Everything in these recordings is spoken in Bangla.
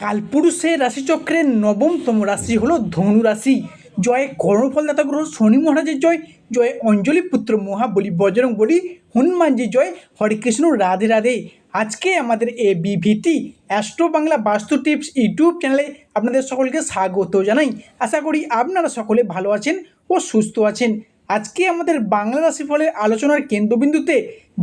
কালপুরুষের রাশিচক্রের নবমতম রাশি হলো ধনু রাশি। জয় কর্মফলদাতা গ্রহ শনি মহারাজের জয় জয় অঞ্জলি পুত্র মহাবলী বজরং বলি হনুমানজি জয়, হরে কৃষ্ণ রাধে রাধে। আজকে আমাদের এ বিভিটি অ্যাস্ট্রো বাংলা বাস্তু টিপস ইউটিউব চ্যানেলে আপনাদের সকলকে স্বাগত জানাই। আশা করি আপনারা সকলে ভালো আছেন ও সুস্থ আছেন। আজকে আমাদের বাংলা রাশিফলের আলোচনার কেন্দ্রবিন্দুতে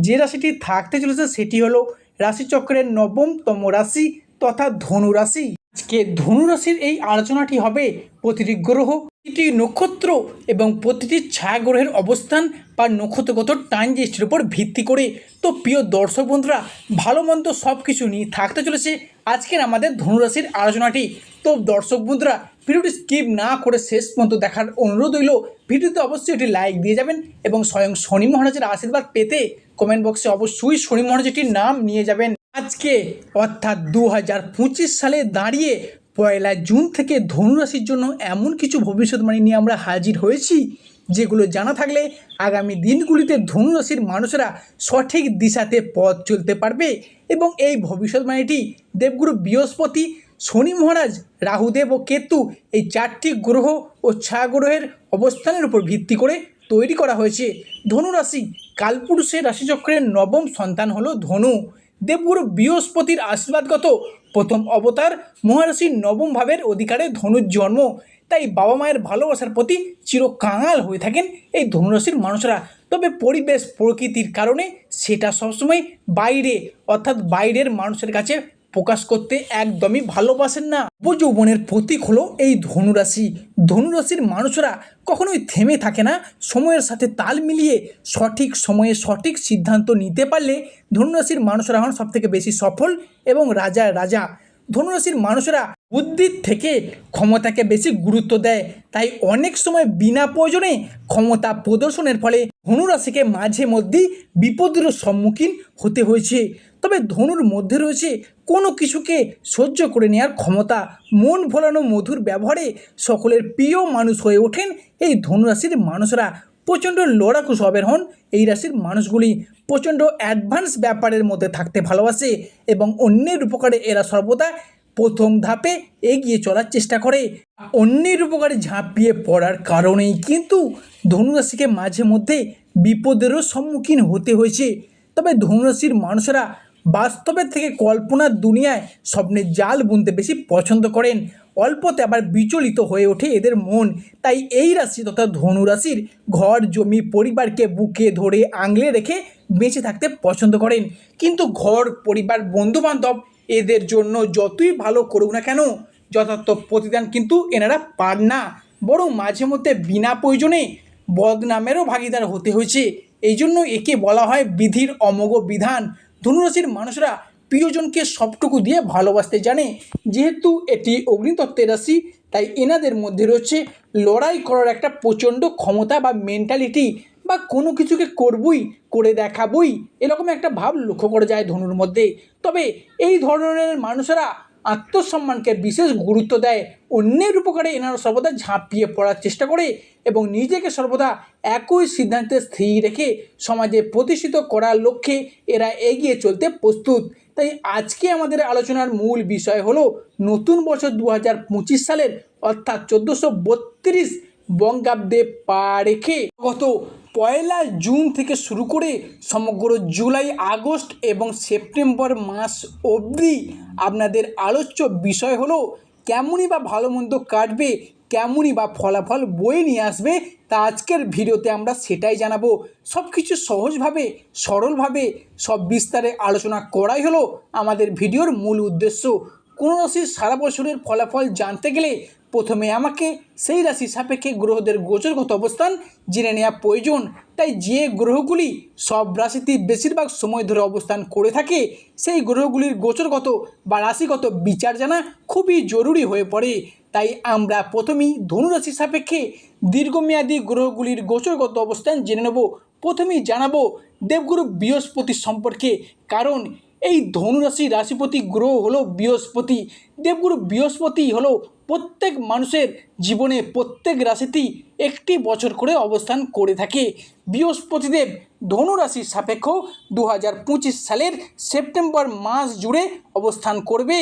যে রাশিটি থাকতে চলেছে সেটি হলো রাশিচক্রের নবমতম রাশি তথা ধনু রাশি আজকে ধনু রাশির এই আলোচনাটি হবে প্রতিটি গ্রহ, প্রতিটি নক্ষত্র এবং প্রতিটি ছায়া গ্রহের অবস্থান বা নক্ষত্রগত ট্রানজিস্টের উপর ভিত্তি করে। তো প্রিয় দর্শক বন্ধুরা, ভালো মন্দ সব কিছু নিয়ে থাকতে চলেছে আজকের আমাদের ধনুরাশির আলোচনাটি। তো দর্শক বন্ধুরা, ভিডিওটি স্কিপ না করে শেষ পর্যন্ত দেখার অনুরোধ রইল, ভিডিওতে অবশ্যই একটি লাইক দিয়ে যাবেন এবং স্বয়ং শনি মহারাজের আশীর্বাদ পেতে কমেন্ট বক্সে অবশ্যই শনি মহারাজটির নাম নিয়ে যাবেন। আজকে, অর্থাৎ দু হাজার পঁচিশ সালে দাঁড়িয়ে পয়লা জুন থেকে ধনুরাশির জন্য এমন কিছু ভবিষ্যৎবাণী নিয়ে আমরা হাজির হয়েছি, যেগুলো জানা থাকলে আগামী দিনগুলিতে ধনুরাশির মানুষেরা সঠিক দিশাতে পথ চলতে পারবে এবং এই ভবিষ্যৎবাণীটি দেবগুরু বৃহস্পতি, শনি মহারাজ, রাহুদেব ও কেতু এই চারটি গ্রহ ও ছায়া গ্রহের অবস্থানের উপর ভিত্তি করে তৈরি করা হয়েছে। ধনুরাশি, কালপুরুষের রাশিচক্রের নবম সন্তান হলো ধনু। দেবগুরু বৃহস্পতির আশীর্বাদগত প্রথম অবতার মহারাশি নবম ভাবের অধিকারে ধনুর জন্ম। তাই বাবা মায়ের ভালোবাসার প্রতি চিরকাঙাল হয়ে থাকেন এই ধনুরাশির মানুষরা। তবে পরিবেশ প্রকৃতির কারণে সেটা সবসময় বাইরে, অর্থাৎ বাইরের মানুষের কাছে প্রকাশ করতে একদমই ভালোবাসেন না। যৌবনের প্রতীক হলো এই ধনুরাশি। ধনুরাশির মানুষরা কখনোই থেমে থাকে না। সময়ের সাথে তাল মিলিয়ে সঠিক সময়ে সঠিক সিদ্ধান্ত নিতে পারলে ধনুরাশির মানুষরা হন সবথেকে বেশি সফল এবং রাজা রাজা। ধনুরাশির মানুষরা বুদ্ধির থেকে ক্ষমতাকে বেশি গুরুত্ব দেয়। তাই অনেক সময় বিনা প্রয়োজনে ক্ষমতা প্রদর্শনের ফলে ধনুরাশিকে মাঝে মধ্যেই বিপদের সম্মুখীন হতে হয়েছে। তবে ধনুর মধ্যে রয়েছে কোনো কিছুকে সহ্য করে নেওয়ার ক্ষমতা। মন ভোলানো মধুর ব্যবহারে সকলের প্রিয় মানুষ হয়ে ওঠেন এই ধনুরাশির মানুষরা। প্রচণ্ড লড়াকু স্বভাবের হন এই রাশির মানুষগুলি। প্রচণ্ড অ্যাডভান্স ব্যাপারের মধ্যে থাকতে ভালোবাসে এবং অন্যের উপকারে এরা সর্বদা প্রথম ধাপে এগিয়ে চলার চেষ্টা করে। অন্যের উপকারে ঝাঁপিয়ে পড়ার কারণেই কিন্তু ধনুরাশিকে মাঝে মধ্যে বিপদেরও সম্মুখীন হতে হয়েছে। তবে ধনুরাশির মানুষেরা বাস্তবের থেকে কল্পনার দুনিয়ায় স্বপ্নের জাল বুনতে বেশি পছন্দ করেন। অল্পতে আবার বিচলিত হয়ে ওঠে এদের মন। তাই এই রাশি তথা ধনু রাশির ঘর, জমি, পরিবারকে বুকে ধরে আংলে রেখে বেঁচে থাকতে পছন্দ করেন। কিন্তু ঘর, পরিবার, বন্ধুবান্ধব এদের জন্য যতই ভালো করুক না কেন, যথার্থ প্রতিদান কিন্তু এনারা পান না। বরং মাঝে মধ্যে বিনা প্রয়োজনে বদনামেরও ভাগিদার হতে হয়েছে। এই জন্য একে বলা হয় বিধির অমোঘ বিধান। ধনুরাশির মানুষরা প্রিয়জনকে সবটুকু দিয়ে ভালোবাসতে জানে। যেহেতু এটি অগ্নিতত্ত্বের রাশি, তাই এনাদের মধ্যে রয়েছে লড়াই করার একটা প্রচণ্ড ক্ষমতা বা মেন্টালিটি বা কোনো কিছুকে করবই, করে দেখাবই, এরকম একটা ভাব লক্ষ্য করা যায় ধনুর মধ্যে। তবে এই ধরনের মানুষেরা আত্মসম্মানকে বিশেষ গুরুত্ব দেয়, অন্যের উপকারে এনারা সর্বদা ঝাঁপিয়ে পড়ার চেষ্টা করে এবং নিজেকে সর্বদা একই সিদ্ধান্তে স্থির রেখে সমাজে প্রতিষ্ঠিত করার লক্ষ্যে এরা এগিয়ে চলতে প্রস্তুত। তাই আজকে আমাদের আলোচনার মূল বিষয় হলো নতুন বছর দু হাজার পঁচিশ সালের অর্থাৎ চোদ্দোশো বত্রিশ বঙ্গাব্দে পা রেখে গত পয়লা জুন থেকে শুরু করে সমগ্র জুলাই, আগস্ট এবং সেপ্টেম্বর মাস অবধি আপনাদের আলোচ্য বিষয় হলো কেমনই বা ভালো মন্দ কাটবে কেমনই বা ফলাফল বয়ে নিয়ে আসবে তা আজকের ভিডিওতে আমরা সেটাই জানাব। সব কিছু সহজভাবে, সরলভাবে, সব বিস্তারে আলোচনা করাই হলো আমাদের ভিডিওর মূল উদ্দেশ্য। কোনো রাশির সারা বছরের ফলাফল জানতে গেলে প্রথমে আমাকে সেই রাশি সাপেক্ষে গ্রহদের গোচরগত অবস্থান জেনে নেওয়া প্রয়োজন। তাই যে গ্রহগুলি সব রাশিতে বেশিরভাগ সময় ধরে অবস্থান করে থাকে, সেই গ্রহগুলির গোচরগত বা রাশিগত বিচার জানা খুবই জরুরি হয়ে পড়ে। তাই আমরা প্রথমেই ধনুরাশি সাপেক্ষে দীর্ঘমেয়াদী গ্রহগুলির গোচরগত অবস্থান জেনে নেব। প্রথমেই জানাব, দেবগুরু বৃহস্পতি সম্পর্কে, কারণ এই ধনুরাশি রাশিপতি গ্রহ হলো বৃহস্পতি। দেবগুরু বৃহস্পতি হলো প্রত্যেক মানুষের জীবনে প্রত্যেক রাশিতেই একটি বছর করে অবস্থান করে থাকে। বৃহস্পতিদেব ধনুরাশির সাপেক্ষ দু হাজার পঁচিশ সালের সেপ্টেম্বর মাস জুড়ে অবস্থান করবে।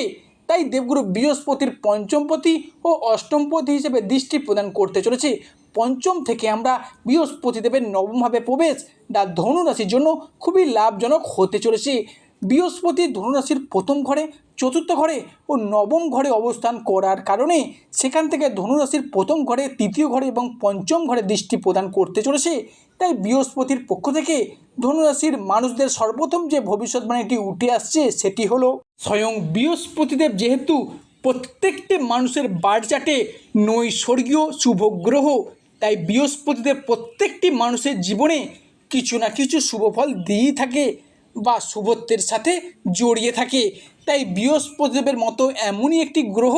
তাই দেবগুরু বৃহস্পতির পঞ্চমপতি ও অষ্টমপতি হিসেবে দৃষ্টি প্রদান করতে চলেছে। পঞ্চম থেকে আমরা বৃহস্পতিদেবের নবমভাবে প্রবেশ, যা ধনুরাশির জন্য খুবই লাভজনক হতে চলেছে। বৃহস্পতি ধনুরাশির প্রথম ঘরে, চতুর্থ ঘরে ও নবম ঘরে অবস্থান করার কারণে সেখান থেকে ধনুরাশির প্রথম ঘরে, তৃতীয় ঘরে এবং পঞ্চম ঘরে দৃষ্টি প্রদান করতে চলেছে। তাই বৃহস্পতির পক্ষ থেকে ধনুরাশির মানুষদের সর্বপ্রথম যে ভবিষ্যৎবাণীটি উঠে আসছে সেটি হলো, স্বয়ং বৃহস্পতিদেব যেহেতু প্রত্যেকটি মানুষের বারচাটে নৈসর্গীয় শুভ গ্রহ, তাই বৃহস্পতিদেব প্রত্যেকটি মানুষের জীবনে কিছু না কিছু শুভ ফল দিয়েই থাকে। বা শুভত্বের সাথে জড়িয়ে থাকে। তাই বৃহস্পতিদেবের মতো এমনই একটি গ্রহ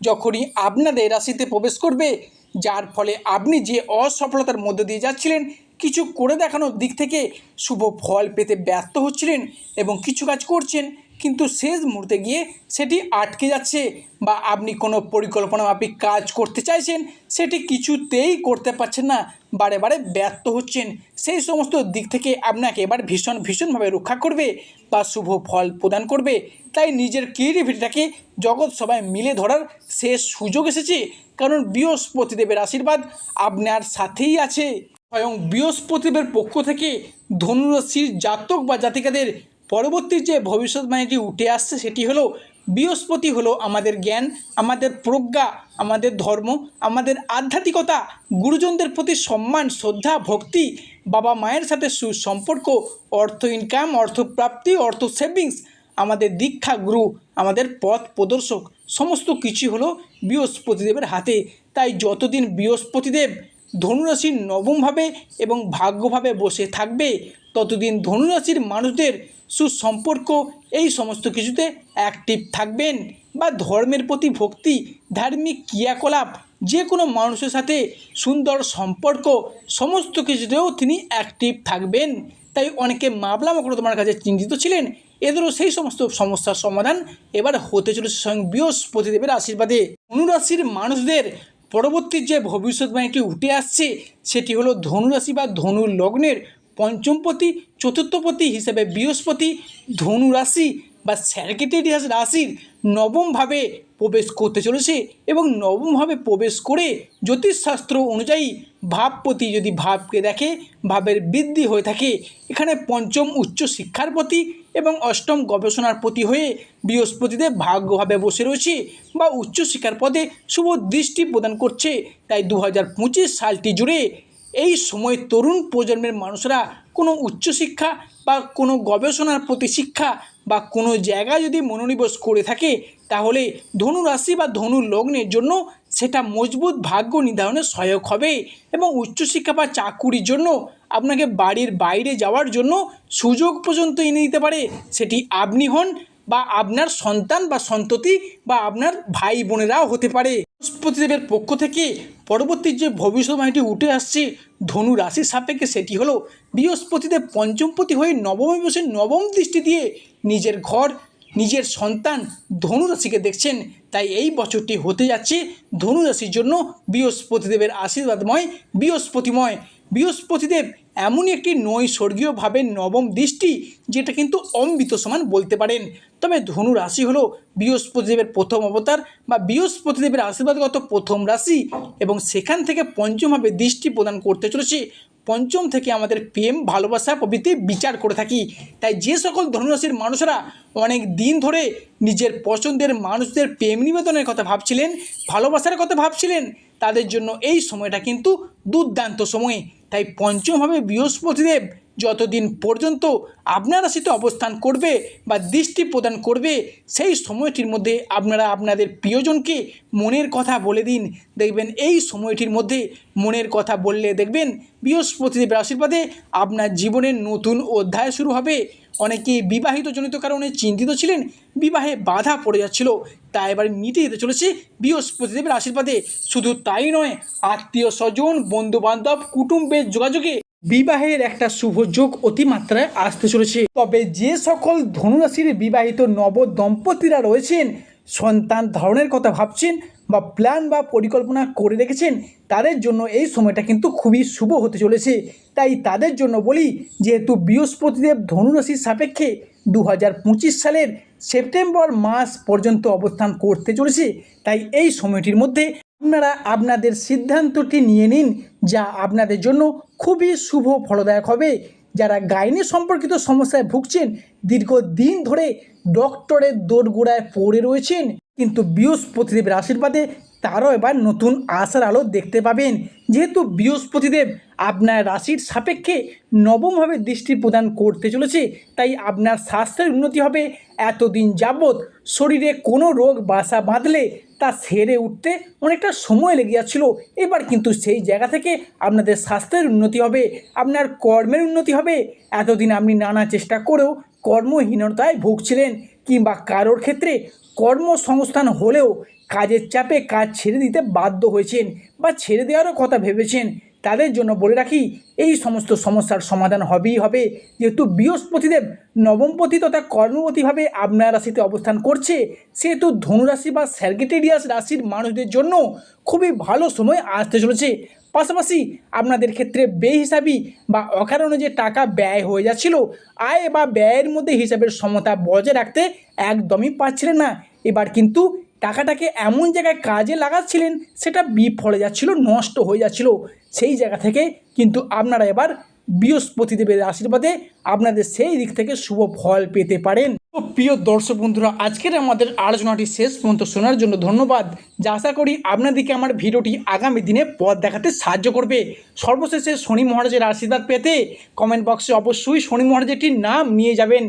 যখনই আপনাদের রাশিতে প্রবেশ করবে, যার ফলে আপনি যে অসফলতার মধ্যে দিয়ে যাচ্ছিলেন, কিছু করে দেখানোর দিক থেকে শুভ ফল পেতে ব্যর্থ হচ্ছিলেন এবং কিছু কাজ করছেন। কিন্তু শেষ মুহূর্তে গিয়ে সেটি আটকে যাচ্ছে বা আপনি কোনো পরিকল্পনা মাফিক কাজ করতে চাইছেন, সেটি কিছুতেই করতে পারছেন না, বারে বারে ব্যর্থ হচ্ছেন। সেই সমস্ত দিক থেকে আপনাকে এবার ভীষণ ভীষণভাবে রক্ষা করবে বা শুভ ফল প্রদান করবে। তাই নিজের ক্রিয়েটিভিটিটাকে জগৎ সবাই মিলে ধরার শেষ সুযোগ এসেছে, কারণ বৃহস্পতিদেবের আশীর্বাদ আপনার সাথেই আছে। স্বয়ং বৃহস্পতিদেবের পক্ষ থেকে ধনুরাশির জাতক বা জাতিকাদের পরবর্তী যে ভবিষ্যৎবাণীটি উঠে আসছে সেটি হলো, বৃহস্পতি হলো আমাদের জ্ঞান, আমাদের প্রজ্ঞা, আমাদের ধর্ম, আমাদের আধ্যাত্মিকতা, গুরুজনদের প্রতি সম্মান, শ্রদ্ধা, ভক্তি, বাবা মায়ের সাথে সুসম্পর্ক, অর্থ ইনকাম অর্থপ্রাপ্তি অর্থ সেভিংস আমাদের দীক্ষা গুরু, আমাদের পথ প্রদর্শক, সমস্ত কিছু হলো বৃহস্পতিদেবের হাতে। তাই যতদিন বৃহস্পতিদেব ধনুরাশির নবমভাবে এবং ভাগ্যভাবে বসে থাকবে, ততদিন ধনুরাশির মানুষদের সুসম্পর্ক, এই সমস্ত কিছুতে অ্যাক্টিভ থাকবেন বা ধর্মের প্রতি ভক্তি, ধার্মিক ক্রিয়াকলাপ যে কোনো মানুষের সাথে সুন্দর সম্পর্ক, সমস্ত কিছুতেও তিনি অ্যাক্টিভ থাকবেন। তাই অনেকে মামলা তোমার কাছে চিন্তিত ছিলেন, এদেরও সেই সমস্ত সমস্যার সমাধান এবার হতে চলেছে স্বয়ং বৃহস্পতিদেবের আশীর্বাদে। অনুরাশির মানুষদের পরবর্তী যে ভবিষ্যৎবাণীটি উঠে আসছে, সেটি হলো ধনুরাশি বা ধনু লগ্নের পঞ্চমপতি, চতুর্থপতি হিসেবে বৃহস্পতি ধনু রাশি বা স্যারকেটেরিয়াস রাশির নবমভাবে প্রবেশ করতে চলেছে এবং নবমভাবে প্রবেশ করে জ্যোতিষশাস্ত্র অনুযায়ী ভাবপতি যদি ভাবকে দেখে, ভাবের বৃদ্ধি হয়ে থাকে, এখানে পঞ্চম উচ্চ শিক্ষার প্রতি এবং অষ্টম গবেষণার প্রতি হয়ে বৃহস্পতিদেব ভাগ্যভাবে বসে রয়েছে বা উচ্চশিক্ষার পদে শুভ দৃষ্টি প্রদান করছে। তাই দু হাজার পঁচিশ সালটি জুড়ে এই সময় তরুণ প্রজন্মের মানুষরা কোনো উচ্চশিক্ষা বা কোনো গবেষণার প্রতি শিক্ষা বা কোনো জায়গায় যদি মনোনিবেশ করে থাকে, তাহলে ধনু রাশি বা ধনু লগ্নের জন্য সেটা মজবুত ভাগ্য নির্ধারণে সহায়ক হবে এবং উচ্চশিক্ষা বা চাকুরির জন্য আপনাকে বাড়ির বাইরে যাওয়ার জন্য সুযোগ পর্যন্ত এনে দিতে পারে। সেটি আপনি হন বা আপনার সন্তান বা সন্ততি বা আপনার ভাই বোনেরাও হতে পারে। বৃহস্পতিদেবের পক্ষ থেকে পরবর্তী যে ভবিষ্যৎবাণীটি উঠে আসছে ধনু রাশির সাপেক্ষে সেটি হলো বৃহস্পতিদেব পঞ্চমপতি হয়ে নবমী বসে নবম দৃষ্টি দিয়ে নিজের ঘর, নিজের সন্তান ধনুরাশিকে দেখছেন। তাই এই বছরটি হতে যাচ্ছে ধনুরাশির জন্য বৃহস্পতিদেবের আশীর্বাদময় বৃহস্পতিময়। বৃহস্পতিদেব এমনই একটি নৈসর্গীয়ভাবে নবম দৃষ্টি যেটা কিন্তু অমৃত সমান বলতে পারেন। তবে ধনু রাশি হলো বৃহস্পতিদেবের প্রথম অবতার বা বৃহস্পতিদেবের আশীর্বাদগত প্রথম রাশি এবং সেখান থেকে পঞ্চমভাবে দৃষ্টি প্রদান করতে চলেছে। পঞ্চম থেকে আমাদের প্রেম, ভালোবাসা প্রভৃতি বিচার করে থাকি। তাই যে সকল ধনুরাশির মানুষরা অনেক দিন ধরে নিজের পছন্দের মানুষদের প্রেম নিবেদনের কথা ভাবছিলেন, ভালোবাসার কথা ভাবছিলেন, তাদের জন্য এই সময়টা কিন্তু দুর্দান্ত সময়। তাই পঞ্চমভাবে বৃহস্পতিদেব যতদিন পর্যন্ত আপনার রাশিতে অবস্থান করবে বা দৃষ্টি প্রদান করবে, সেই সময়টির মধ্যে আপনারা আপনাদের প্রিয়জনকে মনের কথা বলে দিন। দেখবেন এই সময়টির মধ্যে মনের কথা বললে দেখবেন বৃহস্পতিদেবের আশীর্বাদে আপনার জীবনের নতুন অধ্যায় শুরু হবে। অনেকেই বিবাহিত জনিত কারণে চিন্তিত ছিলেন, বিবাহে বাধা পড়ে যাচ্ছিল, তা এবার মিটে যেতে চলেছে বৃহস্পতিদেবের আশীর্বাদে। শুধু তাই নয়, আত্মীয় স্বজন, বন্ধুবান্ধব, কুটুম্বের যোগাযোগে বিবাহের একটা শুভ যোগ অতিমাত্রায় আসতে চলেছে। তবে যে সকল ধনুরাশির বিবাহিত নব দম্পতিরা রয়েছেন, সন্তান ধারণের কথা ভাবছেন বা প্ল্যান বা পরিকল্পনা করে রেখেছেন, তাদের জন্য এই সময়টা কিন্তু খুবই শুভ হতে চলেছে। তাই তাদের জন্য বলি, যেহেতু বৃহস্পতিদেব ধনুরাশির সাপেক্ষে দু হাজার পঁচিশ সালের সেপ্টেম্বর মাস পর্যন্ত অবস্থান করতে চলেছে, তাই এই সময়টির মধ্যে আপনারা আপনাদের সিদ্ধান্তটি নিয়ে নিন, যা আপনাদের জন্য খুবই শুভ ফলদায়ক হবে। যারা গাইনি সম্পর্কিত সমস্যায় ভুগছেন দীর্ঘদিন ধরে ডক্টরের দোরগোড়ায় পড়ে রয়েছেন। কিন্তু বৃহস্পতিদেবের আশীর্বাদে তারও এবার নতুন আশার আলো দেখতে পাবেন। যেহেতু বৃহস্পতিদেব আপনার রাশির সাপেক্ষে নবমভাবে দৃষ্টি প্রদান করতে চলেছে, তাই আপনার স্বাস্থ্যের উন্নতি হবে। এতদিন যাবৎ শরীরে কোনো রোগ বাসা বাঁধলে তা সেরে উঠতে অনেকটা সময় লেগে যাচ্ছিল। এবার কিন্তু সেই জায়গা থেকে আপনাদের স্বাস্থ্যের উন্নতি হবে, আপনার কর্মের উন্নতি হবে। এতদিন আপনি নানা চেষ্টা করেও কর্মহীনতায় ভুগছিলেন কিংবা কারোর ক্ষেত্রে কর্মসংস্থান হলেও কাজের চাপে কাজ ছেড়ে দিতে বাধ্য হয়েছেন বা ছেড়ে দেওয়ারও কথা ভেবেছেন, তাদের জন্য বলে রাখি এই সমস্ত সমস্যার সমাধান হবেই হবে। যেহেতু বৃহস্পতিদেব নবমপতি তথা কর্মপতিভাবে আপনার রাশিতে অবস্থান করছে, সেহেতু ধনুরাশি বা স্যার্গেটেরিয়াস রাশির মানুষদের জন্য খুবই ভালো সময় আসতে চলেছে। পাশাপাশি আপনাদের ক্ষেত্রে বেহিসাবি বা অকারণে যে টাকা ব্যয় হয়ে যাচ্ছিল। আয় বা ব্যয়ের মধ্যে হিসাবের সমতা বজায় রাখতে একদমই পারছিলেন না। এবার কিন্তু টাকাটাকে এমন জায়গায় কাজে লাগাচ্ছিলেন, সেটা বিফলে যাচ্ছিল, নষ্ট হয়ে যাচ্ছিল। সেই জায়গা থেকে কিন্তু আপনারা এবার বৃহস্পতিদেবের আশীর্বাদে আপনাদের সেই দিক থেকে শুভ ফল পেতে পারেন। তো প্রিয় দর্শক বন্ধুরা, আজকের আমাদের আলোচনাটি শেষ পর্যন্ত শোনার জন্য ধন্যবাদ। যা আশা করি আপনাদেরকে আমার ভিডিওটি আগামী দিনে পথ দেখাতে সাহায্য করবে। সর্বশেষে শনি মহারাজের আশীর্বাদ পেতে কমেন্ট বক্সে অবশ্যই শনি মহারাজেরটির নাম নিয়ে যাবেন।